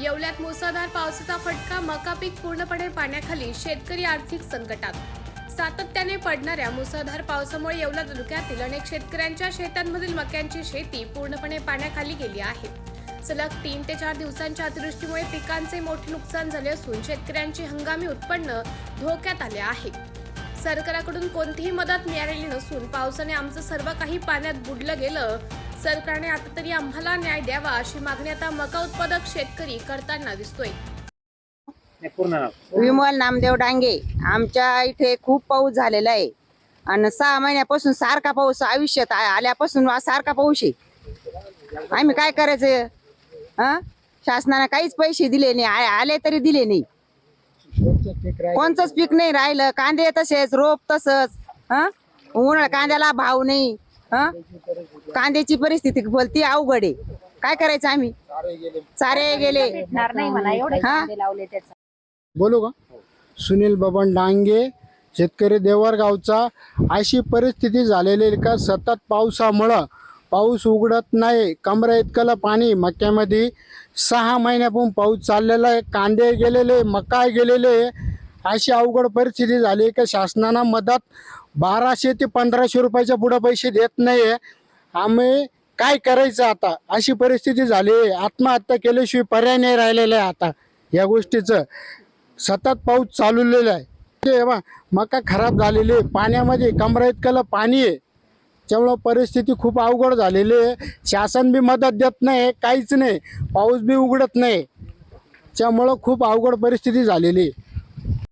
येवल्यात मुसळधार पावसाचा फटका मका पीक पूर्णपणे पाण्याखाली शेतकरी आर्थिक संकटात. सातत्याने पडणाऱ्या मुसळधार पावसामुळे येवला तालुक्यातील अनेक शेतकऱ्यांच्या शेतांमधील मक्यांची शेती पूर्णपणे पाण्याखाली गेली आहे. सलग तीन ते चार दिवसांच्या अतिवृष्टीमुळे पिकांचे मोठे नुकसान झाले असून शेतकऱ्यांचे हंगामी उत्पन्न धोक्यात आले आहे. सरकारकडून कोणतीही मदत मिळालेली नसून पावसाने आमचं सर्व काही पाण्यात बुडलं गेलं. सरकारने आता तरी आम्हाला न्याय द्यावा अशी मागणी आता मका उत्पादक शेतकरी करताना दिसतोय. नाही, पूर्ण नाव. विमल नामदेव डांगे आमच्या इथे खूप पाऊस झालेला आहे. आणि सहा महिन्यापासून सारखा पाऊस आयुष्यात आल्यापासून वा- सारखा पाऊस आहे. आम्ही काय करायचं? हा? शासनाने काहीच पैसे दिले नाही. आले तरी दिले नाही. कोणचंच पीक नाही राहिलं. कांदे तसेच रोप तसंच. हा? उन्हाळ्या कांद्याला भाव नाही. हा? कांद्याची परिस्थिती बोलती अवघड आहे. काय करायचं आम्ही? चारे गेले. भेटणार नाही मला एवढे हा? कांदे लावले त्याचा. बोलू का? सुनील बबन डांगे शेतकरी देवरगावचा अशी परिस्थिती झालेली आहे का? सतत पावसामुळं पाऊस उघडत नाही. कमरा इतकलं पाणी. मक्यामध्ये सहा महिन्यापासून पाऊस चाललेला आहे. कांदे गेलेले मका गेलेले. अशी अवघड परिस्थिती झाली आहे का शासनानं मदत बाराशे ते पंधराशे रुपयाच्या पुढं पैसे देत नाही आहे आम्ही काय करायचं आता? अशी परिस्थिती झाली. आहे आत्महत्या केल्याशिवाय पर्याय नाही राहिलेला आहे आता या गोष्टीचं. सतत पाऊस चालवलेला आहे. ते बा मका खराब झालेली. आहे पाण्यामध्ये कमरा इतकलं पाणी आहे. त्यामुळं परिस्थिती खूप अवघड झालेली आहे. शासन बी मदत देत नाही काहीच नाही. पाऊस बी उघडत नाही. त्यामुळं खूप अवघड परिस्थिती झालेली आहे.